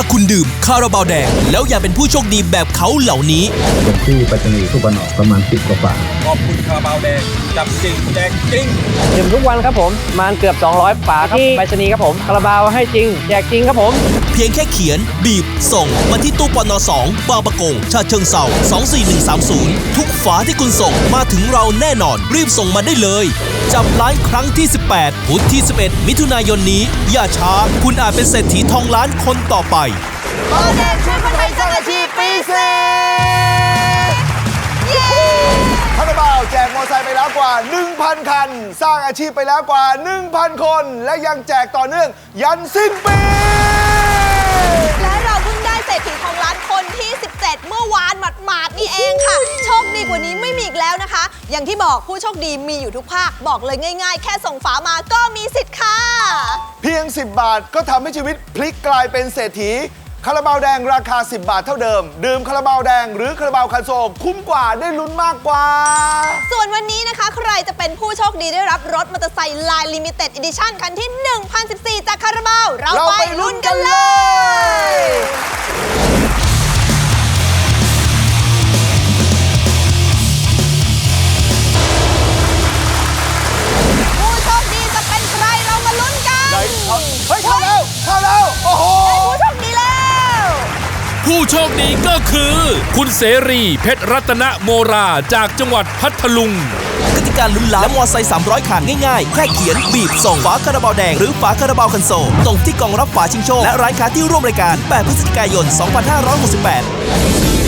าคุณดื่มคาราบาวแดง แล้วอย่าเป็นผู้โชคดีแบบเขาเหล่านี้ส่งที่ไปรษณีย์ทุกวันออกประมาณ 10 กว่าฝาขอบคุณคาราบาวแดงจับจริงแจกจริงดื่มทุกวันครับผมประมาณเกือบ 200ฝาครับไปรษณีย์ครับผมคาราบาวให้จริงแจกจริงครับผม เพียงแค่เขียน บีบ ส่งมาที่ตู้ปน2บางประกงชาเชิงเซา24130 ทุกฝาที่คุณส่งมาถึงเราแน่นอน รีบส่งมาได้เลยจับล้านครั้งที่ 18พุธที่ 11 มิถุนายนนี้ อย่าช้า คุณอาจเป็นเศรษฐีทองล้านคนต่อไป บอเด็กช่วยคนไทยสร้างอาชีพปีเศษเย้คาราบาวแจกมอเตอร์ไซค์ไปแล้วกว่า 1,000 คัน สร้างอาชีพไปแล้วกว่า 1,000 คน และยังแจกต่อเนื่องยันสิ้นปี และเราเพิ่งได้เศรษฐีทองล้านคนที่ 17 เมื่อวานหมาดๆนี่เองค่ะ โชคดีกว่านี้ไม่มีอีกแล้วนะคะ อย่างที่บอกผู้โชคดีมีอยู่ทุกภาค บอกเลยง่าย ๆ แค่ส่งฝามาก็มีสิทธิ์ค่ะ เพียง 10 บาทก็ทำให้ชีวิตพลิกกลายเป็นเศรษฐี คาราบาวแดงราคา 10 บาทเท่าเดิม ดื่มคาราบาวแดงหรือคาราบาวคันโซลคุ้มกว่าได้ลุ้นมากกว่า ส่วนวันนี้นะคะ ใครจะเป็นผู้โชคดีได้รับรถมอเตอร์ไซค์ลายลิมิเต็ดอิดิชั่นคันที่ 1014 จากคาราบาว เรา ผู้โชคดีก็คือ คุณเสรีเพชรรัตนโมราจากจังหวัดพัทลุงกติการลุ้นล้านและมอไซค์300คันง่ายๆ แค่เขียน บีบ ส่งฝาคาราบาวแดง หรือฝาคาราบาวคันโซลตรงที่กองรับฝาชิงโชค และร้านค้าที่ร่วมรายการ 8 พฤศจิกายน 2568